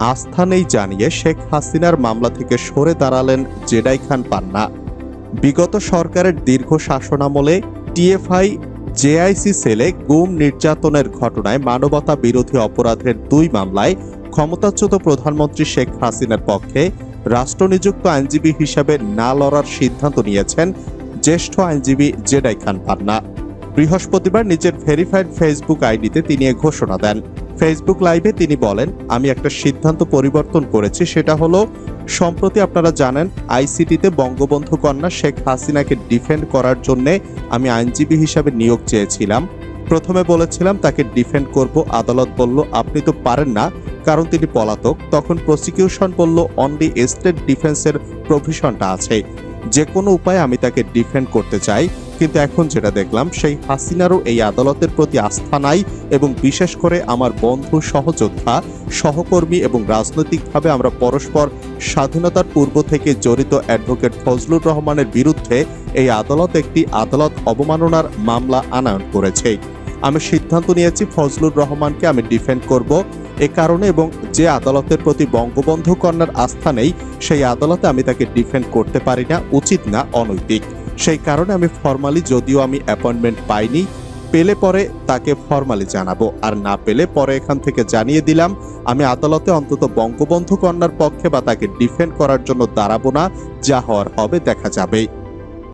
আস্থা নেই জানিয়ে শেখ হাসিনার মামলা থেকে সরে দাঁড়ালেন জেডাই খান পান্না। বিগত সরকারের দীর্ঘ শাসনামলে টিএফআই জেআইসি সেলে গুম নির্যাতনের ঘটনায় মানবতা বিরোধী অপরাধের দুই মামলায় ক্ষমতাচ্যুত প্রধানমন্ত্রী শেখ হাসিনার পক্ষে রাষ্ট্রনিযুক্ত আইনজীবী হিসাবে না লড়ার সিদ্ধান্ত নিয়েছেন জ্যেষ্ঠ আইনজীবী জেডাই খান পান্না। বৃহস্পতিবার নিজের ভেরিফাইড ফেসবুক আইডিতে তিনি এ ঘোষণা দেন। ফেসবুক লাইভে তিনি বলেন, আমি একটা সিদ্ধান্ত পরিবর্তন করেছি, সেটা হলো, সম্প্রতি আপনারা জানেন, আইসিটিতে বঙ্গবন্ধু কন্যা শেখ হাসিনাকে ডিফেন্ড করার জন্যে আমি আইনজীবী হিসাবে নিয়োগ চেয়েছিলাম। প্রথমে বলেছিলাম, তাকে ডিফেন্ড করব, আদালত বলল, আপনি তো পারেন না। কারণ তিনি পলাতক। তখন প্রসিকিউশন বলল অনলি স্টেট ডিফেন্সের প্রভিশনটা আছে। যে কোনো উপায়ে আমি তাকে ডিফেন্ড করতে চাই। কিন্তু এখন যেটা দেখলাম, সেই হাসিনারও এই আদালতের প্রতি আস্থা নাই এবং বিশেষ করে আমার বন্ধু সহযোদ্ধা, সহকর্মী এবং রাজনৈতিকভাবে আমরা পরস্পর স্বাধীনতার পূর্ব থেকে জড়িত অ্যাডভোকেট ফজলুর রহমানের বিরুদ্ধে এই আদালত একটি আদালত অবমাননার মামলা আনয়ন করেছে। আমি সিদ্ধান্ত নিয়েছি ফজলুর রহমানকে আমি ডিফেন্ড করব। এ কারণে এবং যে আদালতের প্রতি বঙ্গবন্ধু কন্যার আস্থা নেই, সেই আদালতে আমি তাকে ডিফেন্ড করতে পারি না, উচিত না, অনৈতিক। সেই কারণে আমি ফর্মালি যদিও আমি অ্যাপয়েন্টমেন্ট পাইনি, পেলে পরে তাকে ফর্মালি জানাব। আর না পেলে পরে এখান থেকে জানিয়ে দিলাম, আমি আদালতে অন্তত বঙ্গবন্ধু কন্যার পক্ষে বা তাকে ডিফেন্ড করার জন্য দাঁড়াবো না, যা হওয়ার হবে, দেখা যাবে